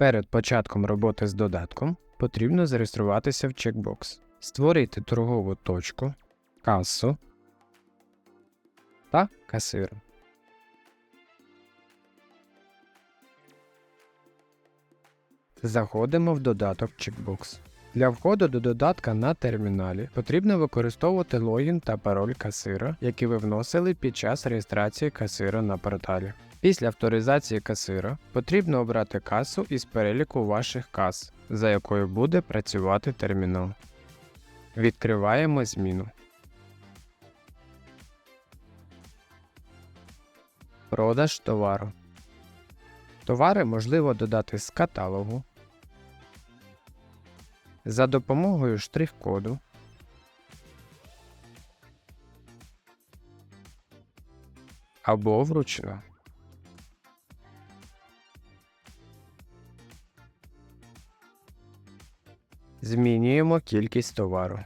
Перед початком роботи з додатком потрібно зареєструватися в чекбокс, створити торгову точку, касу та касира. Заходимо в додаток Checkbox. Для входу до додатка на терміналі потрібно використовувати логін та пароль касира, які ви вносили під час реєстрації касира на порталі. Після авторизації касира потрібно обрати касу із переліку ваших кас, за якою буде працювати термінал. Відкриваємо зміну. Продаж товару. Товари можливо додати з каталогу за допомогою штрих-коду. Або вручну. Змінюємо кількість товару.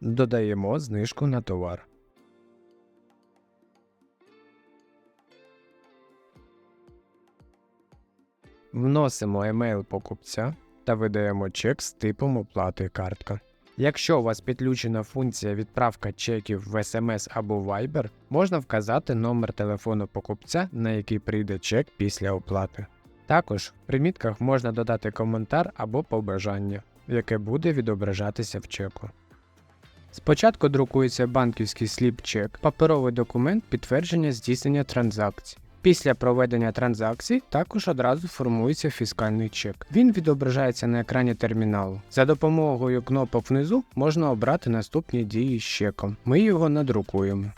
Додаємо знижку на товар. Вносимо емейл покупця та видаємо чек з типом оплати картка. Якщо у вас підключена функція відправка чеків в SMS або Viber, можна вказати номер телефону покупця, на який прийде чек після оплати. Також в примітках можна додати коментар або побажання, яке буде відображатися в чеку. Спочатку друкується банківський сліп-чек, паперовий документ підтвердження здійснення транзакцій. Після проведення транзакцій також одразу формується фіскальний чек. Він відображається на екрані терміналу. За допомогою кнопок внизу можна обрати наступні дії з чеком. Ми його надрукуємо.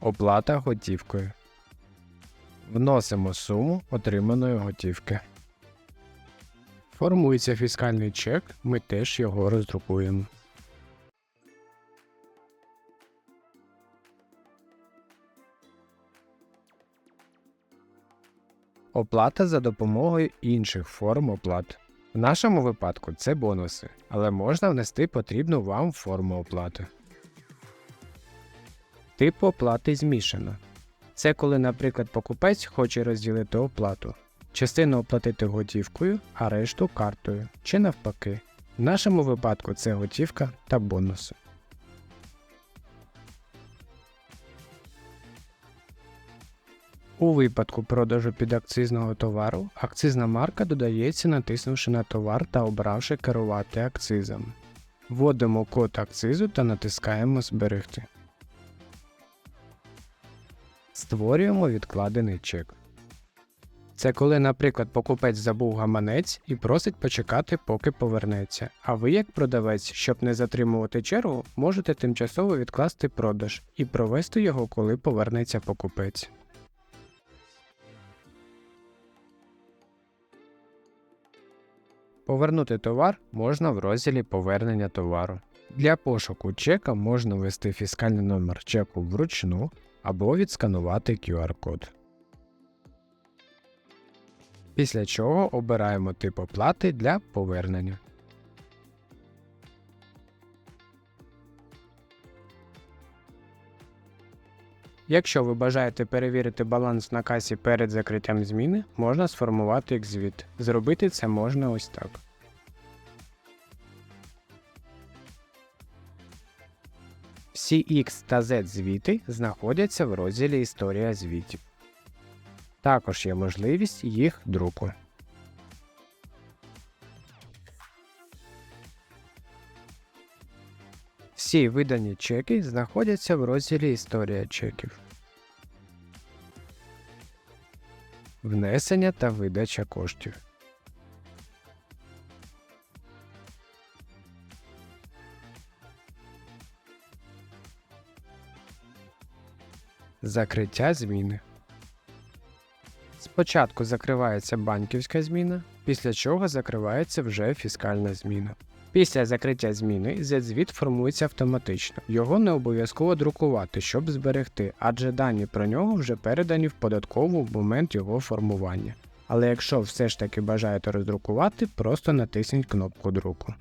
Оплата готівкою. Вносимо суму отриманої готівки. Формується фіскальний чек, ми теж його роздрукуємо. Оплата за допомогою інших форм оплат. В нашому випадку це бонуси, але можна внести потрібну вам форму оплати. Тип оплати змішано. Це коли, наприклад, покупець хоче розділити оплату. Частину оплатити готівкою, а решту картою, чи навпаки. В нашому випадку це готівка та бонуси. У випадку продажу підакцизного товару акцизна марка додається, натиснувши на товар та обравши керувати акцизом. Вводимо код акцизу та натискаємо Зберегти. Створюємо відкладений чек. Це коли, наприклад, покупець забув гаманець і просить почекати, поки повернеться. А ви, як продавець, щоб не затримувати чергу, можете тимчасово відкласти продаж і провести його, коли повернеться покупець. Повернути товар можна в розділі Повернення товару. Для пошуку чека можна ввести фіскальний номер чеку вручну або відсканувати QR-код. Після чого обираємо тип оплати для повернення. Якщо ви бажаєте перевірити баланс на касі перед закриттям зміни, можна сформувати як звіт. Зробити це можна ось так. Всі та Z звіти знаходяться в розділі Історія звітів. Також є можливість їх друку. Всі видані чеки знаходяться в розділі Історія чеків. Внесення та видача коштів. Закриття зміни. Спочатку закривається банківська зміна, після чого закривається вже фіскальна зміна. Після закриття зміни Z-звіт формується автоматично. Його не обов'язково друкувати, щоб зберегти, адже дані про нього вже передані в податкову в момент його формування. Але якщо все ж таки бажаєте роздрукувати, просто натисніть кнопку друку.